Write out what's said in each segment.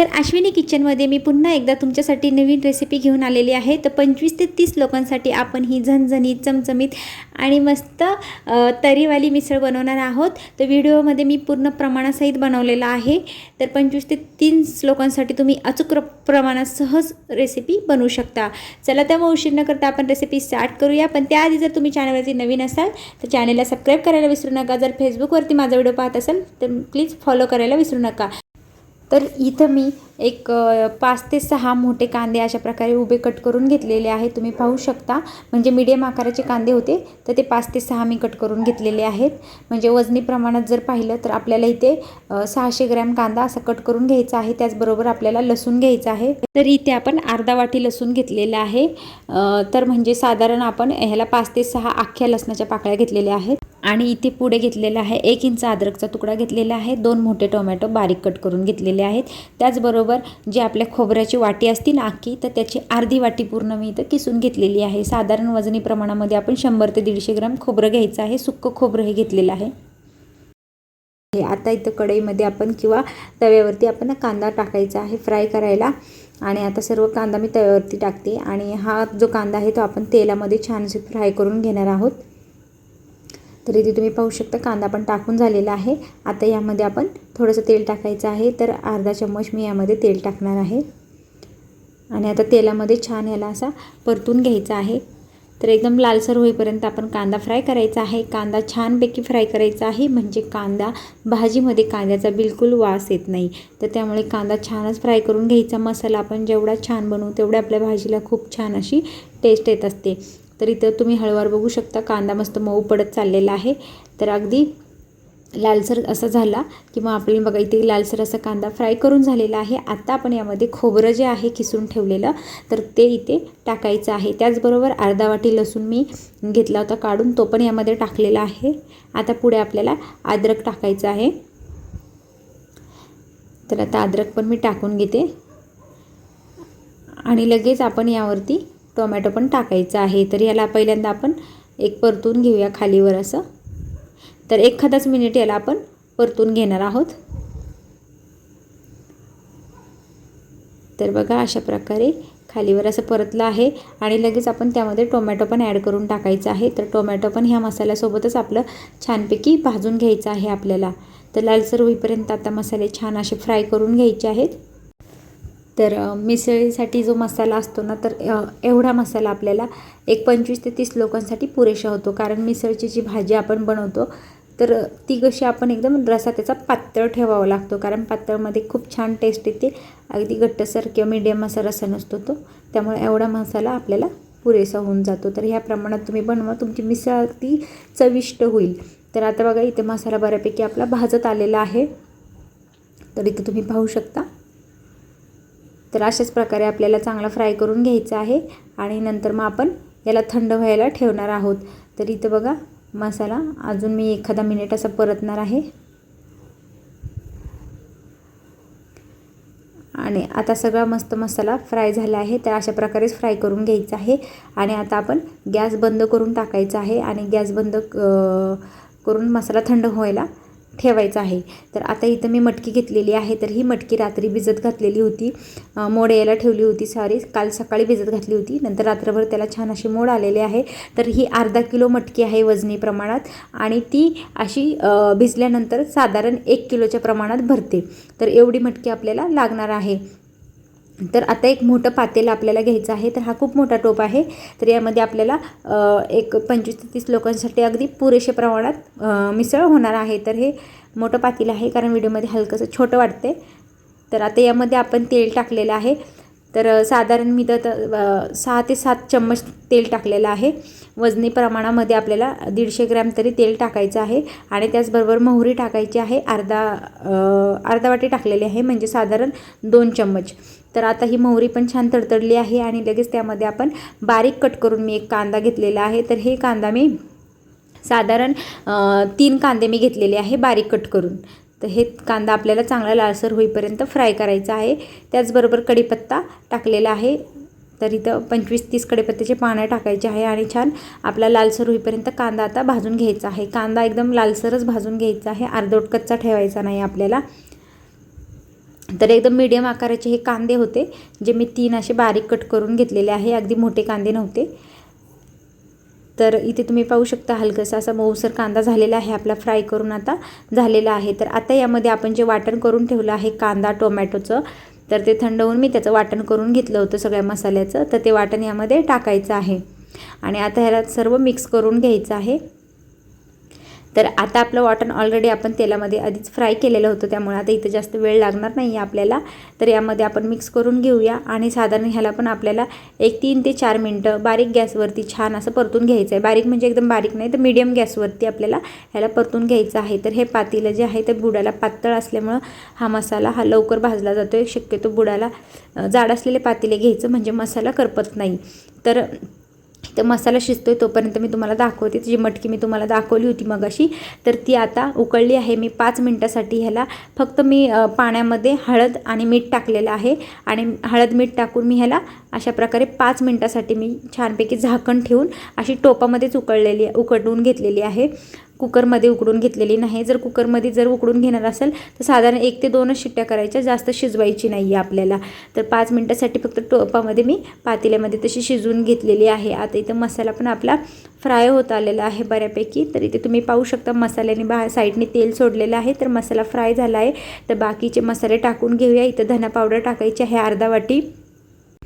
तर अश्विनी किचनमध्ये मी पुन्हा एकदा तुमच्यासाठी नवीन रेसिपी घेऊन आलेली आहे. तर पंचवीस ते तीस लोकांसाठी आपण ही झणझणीत चमचमीत आणि मस्त तरीवाली मिसळ बनवणार आहोत. तर व्हिडिओमध्ये मी पूर्ण प्रमाणासहित बनवलेला आहे. तर पंचवीस ते तीस लोकांसाठी तुम्ही अचूक प्रमाणात सहज रेसिपी बनवू शकता. चला त्यामुळे उशीर न करता आपण रेसिपी स्टार्ट करूया. पण त्याआधी जर तुम्ही चॅनलवरती नवीन असाल तर चॅनलला सबस्क्राईब करायला विसरू नका. जर फेसबुकवरती माझा व्हिडिओ पाहत असाल तर प्लीज फॉलो करायला विसरू नका. तर इथं मी एक पाच ते सहा मोठे कांदे अशा प्रकारे उभे कट करून घेतलेले आहे तुम्ही पाहू शकता. म्हणजे मीडियम आकाराचे कांदे होते तर ते पाच ते सहा मी कट करून घेतलेले आहेत. म्हणजे वजनी प्रमाणात जर पाहिलं तर आपल्याला इथे सहाशे ग्रॅम कांदा असा कट करून घ्यायचा आहे. त्याचबरोबर आपल्याला लसूण घ्यायचं आहे. तर इथे आपण अर्धा वाटी लसूण घेतलेला आहे. तर म्हणजे साधारण आपण ह्याला पाच ते सहा अख्ख्या लसणाच्या पाकळ्या घेतलेल्या आहेत. आणि इथे पुढे घेतलेला आहे एक इंच अद्रकचा तुकडा घेतलेला आहे. दोन मोठे टोमॅटो बारीक कट करून घेतलेले आहेत. त्याचबरोबर जी आपल्या खोबऱ्याची वाटी असती ना अख्खी तर त्याची अर्धी वाटी पूर्ण मी इथं किसून घेतलेली आहे. साधारण वजनी प्रमाणामध्ये आपण शंभर ते दीडशे ग्राम खोबरं घ्यायचं आहे. सुक्कं खोबरं हे घेतलेलं आहे. हे आता इथं कढईमध्ये आपण किंवा तव्यावरती आपण कांदा टाकायचा आहे फ्राय करायला. आणि आता सर्व कांदा मी तव्यावरती टाकते. आणि हा जो कांदा आहे तो आपण तेलामध्ये छानसे फ्राय करून घेणार आहोत. तर इथे तुम्ही पाहू शकता. कांदा पण टाकून झालेला आहे. आता यामध्ये आपण थोडंसं तेल टाकायचं आहे. तर अर्धा चम्मच मी यामध्ये तेल टाकणार आहे. आणि आता तेलामध्ये छान याला असा परतून घ्यायचा आहे. तर एकदम लालसर होईपर्यंत आपण कांदा फ्राय करायचा आहे. कांदा छानपैकी फ्राय करायचा आहे. म्हणजे कांदा भाजीमध्ये कांद्याचा बिलकुल वास येत नाही. तर त्यामुळे कांदा छानच फ्राय करून घ्यायचा. मसाला आपण जेवढा छान बनवू तेवढ्या आपल्या भाजीला खूप छान अशी टेस्ट येत असते. तर इथं तुम्ही हळूवार बघू शकता कांदा मस्त मऊ पडत चाललेला आहे. तर अगदी लालसर असा झाला की मग आपल्याला बघा इथे लालसर असा कांदा फ्राय करून झालेला आहे. आत्ता आपण यामध्ये खोबरं जे आहे किसून ठेवलेलं तर ते इथे टाकायचं आहे. त्याचबरोबर अर्धा वाटी लसूण मी घेतला होता काढून तो पण यामध्ये टाकलेला आहे. आता पुढे आपल्याला अद्रक टाकायचं आहे. तर आता अद्रक पण मी टाकून घेते. आणि लगेच आपण यावरती टोमॅटो पण टाकायचा आहे. तर याला पहिल्यांदा आपण एक परतून घेऊया खालीवर असं. तर एखादाच मिनिट याला आपण परतून घेणार आहोत. तर बघा अशा प्रकारे खालीवर असं परतलं आहे आणि लगेच आपण त्यामध्ये टोमॅटो पण ॲड करून टाकायचं आहे. तर टोमॅटो पण ह्या मसाल्यासोबतच आपलं छानपैकी भाजून घ्यायचं आहे आपल्याला. तर लालसर होईपर्यंत आता मसाले छान असे फ्राय करून घ्यायचे आहेत. तर मिसळीसाठी जो मसाला असतो ना तर एवढा मसाला आपल्याला एक पंचवीस ते तीस लोकांसाठी पुरेसा होतो. कारण मिसळची जी भाजी आपण बनवतो तर ती कशी आपण एकदम रसा त्याचा पातळ ठेवावा लागतो. कारण पातळमध्ये खूप छान टेस्ट येते. अगदी घट्टसर किंवा मीडियम असा रसा नसतो तो. त्यामुळे एवढा मसाला आपल्याला पुरेसा होऊन जातो. तर ह्या प्रमाणात तुम्ही बनवा. तुमची मिसळ अगदी चविष्ट होईल. तर आता बघा इथे मसाला बऱ्यापैकी आपला भाजत आलेला आहे. तर इथे तुम्ही पाहू शकता. तर अशाच प्रकारे आपल्याला चांगला फ्राय करून घ्यायचा आहे. आणि नंतर मग आपण याला थंड व्हायला ठेवणार आहोत. तर इथं बघा मसाला अजून मी एखादा मिनिट असा परतणार आहे. आणि आता सगळा मस्त मसाला फ्राय झाला आहे. तर अशा प्रकारेच फ्राय करून घ्यायचा आहे. आणि आता आपण गॅस बंद करून टाकायचा आहे. आणि गॅस बंद करून मसाला थंड व्हायला ठेवायचं आहे. तर आता इथं मी मटकी घेतलेली आहे तर ही मटकी रात्री भिजत घातलेली होती. मोड यायला ठेवली होती सॉरी काल सकाळी भिजत घातली होती. नंतर रात्रभर त्याला छान अशी मोड आलेले आहे. तर ही अर्धा किलो मटकी आहे वजनी प्रमाणात आणि ती अशी भिजल्यानंतर साधारण एक किलोच्या प्रमाणात भरते. तर एवढी मटकी आपल्याला लागणार आहे. तर आता एक मोठं पातेल आपल्याला घ्यायचं आहे. तर हा खूप मोठा टोप आहे. तर यामध्ये आपल्याला एक पंचवीस ते तीस लोकांसाठी अगदी पुरेशा प्रमाणात मिसळ होणार आहे. तर हे मोठं पातेलं आहे कारण व्हिडिओमध्ये हलकंसं छोटं वाटते तर आता यामध्ये आपण तेल टाकलेलं आहे. तर साधारण मी तर सहा ते सात चम्मच तेल टाकलेलं आहे. वजनी प्रमाणामध्ये आपल्याला दीडशे ग्रॅम तरी तेल टाकायचं आहे. आणि त्याचबरोबर मोहरी टाकायची आहे. अर्धा अर्धा वाटी टाकलेली आहे. म्हणजे साधारण दोन चम्मच. तर आता ही मोहरी पण छान तडतडली आहे आणि लगेच त्यामध्ये आपण बारीक कट करून मी एक कांदा घेतलेला आहे. तर हे कांदा मी साधारण तीन कांदे मी घेतलेले आहे बारीक कट करून. तर हे कांदा आपल्याला चांगला लालसर होईपर्यंत फ्राय करायचा आहे. त्याचबरोबर कढीपत्ता टाकलेला आहे. तर इथं पंचवीस तीस कडेपत्त्याचे पानं टाकायचे आहे आणि छान आपला लालसर होईपर्यंत कांदा आता भाजून घ्यायचा आहे. कांदा एकदम लालसरच भाजून घ्यायचा आहे. अर्धवट कच्चा ठेवायचा नाही आपल्याला. तर एकदम मीडियम आकाराचे हे कांदे होते जे मी तीन असे बारीक कट करून घेतलेले आहे. अगदी मोठे कांदे नव्हते. तर इथे तुम्ही पाहू शकता हलकसा असा मऊसर कांदा झालेला आहे आपला फ्राय करून आता झालेला आहे. तर आता यामध्ये आपण जे वाटण करून ठेवलं आहे कांदा टोमॅटोचं तर ते थंड होऊन मी त्याचं वाटण करून घेतलं होतं सगळ्या मसाल्याचं. तर ते वाटण यामध्ये टाकायचं आहे. आणि आता ह्याला सर्व मिक्स करून घ्यायचं आहे. तर आता आपलं वाटण ऑलरेडी आपण तेलामध्ये आधीच फ्राय केलेलं होतं त्यामुळे आता इथं जास्त वेळ लागणार नाही आहे आपल्याला. तर यामध्ये आपण मिक्स करून घेऊया आणि साधारण ह्याला पण आपल्याला एक तीन ते चार मिनटं बारीक गॅसवरती छान असं परतून घ्यायचं आहे बारीक म्हणजे एकदम बारीक नाही तर मीडियम गॅसवरती आपल्याला ह्याला परतून घ्यायचं आहे. तर हे पातीलं जे आहे ते बुडाला पातळ असल्यामुळं हा मसाला हा लवकर भाजला जातो आहे शक्यतो बुडाला जाड असलेले पातीले घ्यायचं म्हणजे मसाला करपत नाही. तर तर मसाला शिजतोय तोपर्यंत मी तुम्हाला दाखवते. जी मटकी मी तुम्हाला दाखवली होती मग अशी तर ती आता उकळली आहे. मी पाच मिनटासाठी ह्याला फक्त मी पाण्यामध्ये हळद आणि मीठ टाकलेलं आहे. आणि हळद मीठ टाकून मी ह्याला अशा प्रकारे पाच मिनटासाठी मी छानपैकी झाकण ठेवून अशी टोपामध्येच उकळलेली उकडून घेतलेली आहे. कुकरमध्ये उकडून घेतलेली नाही. जर कुकरमध्ये जर उकडून घेणार असेल तर साधारण एक ते दोनच शिट्ट्या करायच्या. जास्त शिजवायची नाही आहे आपल्याला. तर पाच मिनटासाठी फक्त टोपामध्ये मी पातेल्यामध्ये तशी शिजवून घेतलेली आहे. आता इथं मसाला पण आपला फ्राय होत आलेला आहे बऱ्यापैकी. तर इथे तुम्ही पाहू शकता मसाल्याने बा साईडने तेल सोडलेलं आहे. तर मसाला फ्राय झाला आहे. तर बाकीचे मसाले टाकून घेऊया. इथं धना पावडर टाकायची आहे अर्धा वाटी.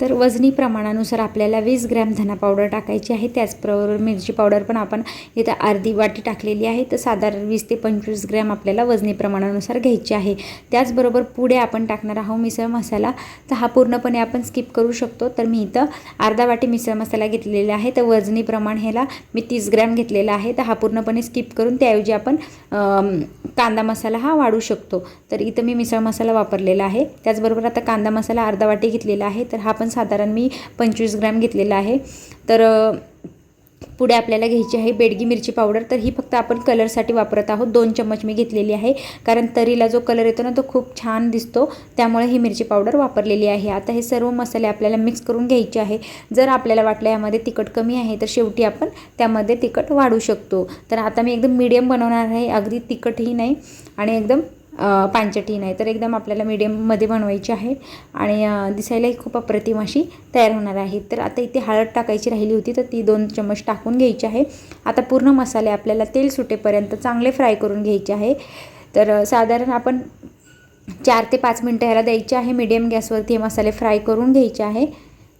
तर वजनी प्रमाणानुसार आपल्याला वीस ग्रॅम धना पावडर टाकायची आहे. त्याचबरोबर मिरची पावडर पण आपण इथं अर्धी वाटी टाकलेली आहे. तर साधारण वीस ते पंचवीस ग्रॅम आपल्याला वजनी प्रमाणानुसार घ्यायची आहे. त्याचबरोबर पुढे आपण टाकणार आहोत मिसळ मसाला. तर हा पूर्णपणे आपण स्किप करू शकतो. तर मी इथं अर्धा वाटी मिसळ मसाला घेतलेला आहे. तर वजनी प्रमाण ह्याला मी तीस ग्रॅम घेतलेला आहे. तर हा पूर्णपणे स्किप करून त्याऐवजी आपण कांदा मसाला हा वाढू शकतो. तर इथं मी मिसळ मसाला वापरलेला आहे. त्याचबरोबर आता कांदा मसाला अर्धा वाटी घेतलेला आहे. तर हा पण साधारण मी पंचवीस ग्रॅम घेतलेला आहे. तर पुढे आपल्याला घ्यायची आहे बेडगी मिरची पावडर. तर ही फक्त आपण कलरसाठी वापरत आहोत. दोन चम्मच मी घेतलेली आहे. कारण तरीला जो कलर येतो ना तो खूप छान दिसतो. त्यामुळे ही मिरची पावडर वापरलेली आहे. आता हे सर्व मसाले आपल्याला मिक्स करून घ्यायचे आहे. जर आपल्याला वाटलं यामध्ये तिखट कमी आहे तर शेवटी आपण त्यामध्ये तिखट वाढू शकतो. तर आता मी एकदम मीडियम बनवणार आहे. अगदी तिखटही नाही आणि एकदम पांचटी नाही तर एकदम आपल्याला मीडियममध्ये बनवायची आहे. आणि दिसायलाही खूप अप्रतिम अशी तयार होणार आहे. तर आता इथे हळद टाकायची राहिली होती तर ती दोन चम्मच टाकून घ्यायची आहे. आता पूर्ण मसाले आपल्याला तेल सुटेपर्यंत चांगले फ्राय करून घ्यायचे आहे. तर साधारण आपण चार ते पाच मिनटं ह्याला द्यायचे आहे. मीडियम गॅसवरती हे मसाले फ्राय करून घ्यायचे आहे.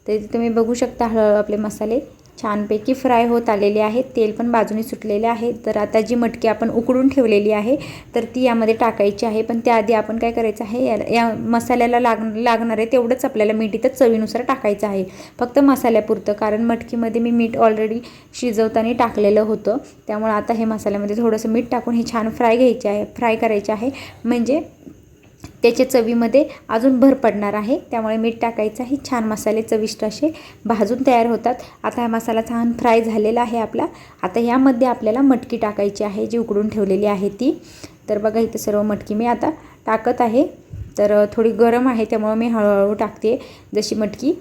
तर तुम्ही बघू शकता हळूहळू आपले मसाले. छानपैकी फ्राय होत आलेले आहेत. तेल पण बाजूने सुटलेले आहे. तर आता जी मटकी आपण उकडून ठेवलेली आहे तर ती यामध्ये टाकायची आहे. पण त्याआधी आपण काय करायचं आहे या या मसाल्याला लाग लागणार आहे तेवढंच आपल्याला मीठ इथं चवीनुसार टाकायचं आहे. फक्त मसाल्यापुरतं कारण मटकीमध्ये मी मीठ ऑलरेडी शिजवताना टाकलेलं होतं. त्यामुळे आता हे मसाल्यामध्ये थोडंसं मीठ टाकून हे छान फ्राय घ्यायचे आहे फ्राय करायचे आहे. म्हणजे त्याच्या चवीमध्ये अजून भर पडणार आहे. त्यामुळे मीठ टाकायचं हे छान मसाले चविष्ट असे भाजून तयार होतात. आता हा मसाला छान फ्राय झालेला आहे आपला. आता यामध्ये आपल्याला मटकी टाकायची आहे जी उकडून ठेवलेली आहे ती. तर बघा इथं सर्व मटकी मी आता टाकत आहे. तर थोडी गरम आहे त्यामुळं मी हळूहळू टाकते. जशी मटकी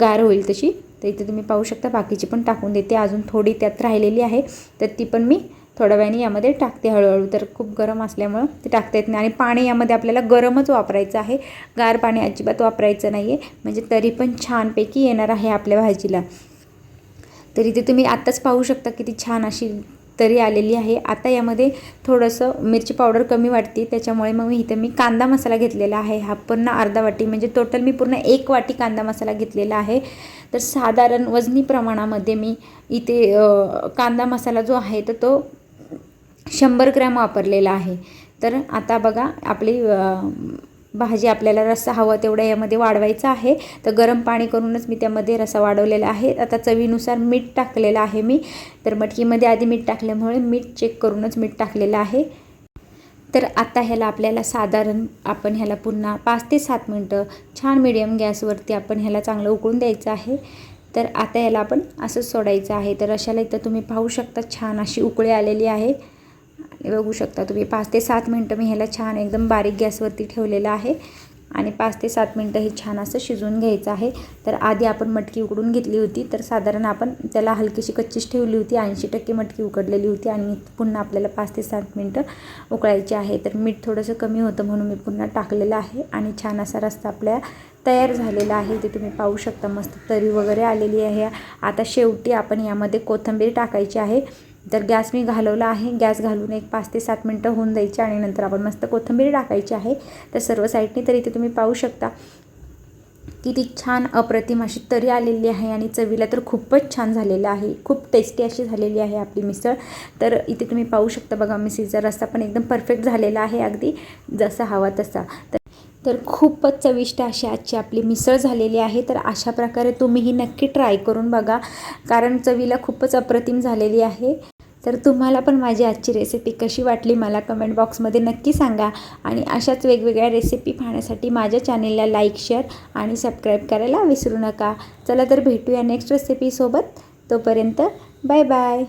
गार होईल तशी. तर इथे तुम्ही पाहू शकता बाकीची पण टाकून देते. अजून थोडी त्यात राहिलेली आहे. तर ती पण मी थोड्या वेळाने यामध्ये टाकते हळूहळू. तर खूप गरम असल्यामुळं ते टाकता येत नाही. आणि पाणी यामध्ये आपल्याला गरमच वापरायचं आहे. गार पाणी अजिबात वापरायचं नाही आहे म्हणजे तरी पण छानपैकी येणार आहे आपल्या भाजीला. तरी ते तुम्ही आत्ताच पाहू शकता किती छान अशी तरी आलेली आहे. आता यामध्ये थोडंसं मिरची पावडर कमी वाटते. त्याच्यामुळे मग मी इथं मी कांदा मसाला घेतलेला आहे. हा पूर्ण अर्धा वाटी म्हणजे टोटल मी पूर्ण एक वाटी कांदा मसाला घेतलेला आहे. तर साधारण वजनी प्रमाणामध्ये मी इथे कांदा मसाला जो आहे तर तो शंभर ग्रॅम वापरलेला आहे. तर आता बघा आपली भाजी आपल्याला रस्सा हवा तेवढा यामध्ये वाढवायचा आहे. तर गरम पाणी करूनच मी त्यामध्ये रस्सा वाढवलेला आहे. आता चवीनुसार मीठ टाकलेलं आहे मी. तर मटकीमध्ये आधी मीठ टाकल्यामुळे मीठ चेक करूनच मीठ टाकलेलं आहे. तर आता ह्याला आपल्याला साधारण आपण ह्याला पुन्हा पाच ते सात मिनटं छान मिडियम गॅसवरती आपण ह्याला चांगलं उकळून द्यायचं आहे. तर आता ह्याला आपण असंच सोडायचं आहे. तर अशाला इथं तुम्ही पाहू शकता छान अशी उकळी आलेली आहे. बघू शकता तुम्ही. पाच ते सात मिनटं मी ह्याला छान एकदम बारीक गॅसवरती ठेवलेलं आहे. आणि पाच ते सात मिनटं हे छान असं शिजवून घ्यायचं आहे. तर आधी आपण मटकी उकडून घेतली होती. तर साधारण आपण त्याला हलकीशी कच्चीच ठेवली होती. ऐंशी टक्के मटकी उकडलेली होती. आणि पुन्हा आपल्याला पाच ते सात मिनटं उकळायची आहे. तर मीठ थोडंसं कमी होतं म्हणून मी पुन्हा टाकलेलं आहे. आणि छान असा रस्ता आपल्या तयार झालेला आहे. ते तुम्ही पाहू शकता मस्त तरी वगैरे आलेली आहे. आता शेवटी आपण यामध्ये कोथिंबीर टाकायची आहे. तर गॅस मी घालवला आहे. गॅस घालून एक पाच ते सात मिनटं होऊन द्यायची आणि नंतर आपण मस्त कोथिंबीर टाकायची आहे. तर सर्व साईडने तर इथे तुम्ही पाहू शकता. किती छान अप्रतिम अशी तरी आलेली आहे आणि चवीला तर खूपच छान झालेलं आहे. खूप टेस्टी अशी झालेली आहे आपली मिसळ. तर इथे तुम्ही पाहू शकता बघा मिसळीचा रस्ता पण एकदम परफेक्ट झालेला आहे अगदी जसा हवा तसा. तर तर खूपच चविष्ट अशी आजची आपली मिसळ झालेली आहे. तर अशा प्रकारे तुम्हीही नक्की ट्राय करून बघा. कारण चवीला खूपच अप्रतिम झालेली आहे. तर तुम्हाला पण माझी आजची रेसिपी कशी वाटली मला कमेंट बॉक्समध्ये नक्की सांगा. आणि अशाच वेगवेगळ्या रेसिपी पाहण्यासाठी माझ्या चॅनेलला लाईक शेअर आणि सबस्क्राईब करायला विसरू नका. चला तर भेटूया नेक्स्ट रेसिपीसोबत तोपर्यंत बाय बाय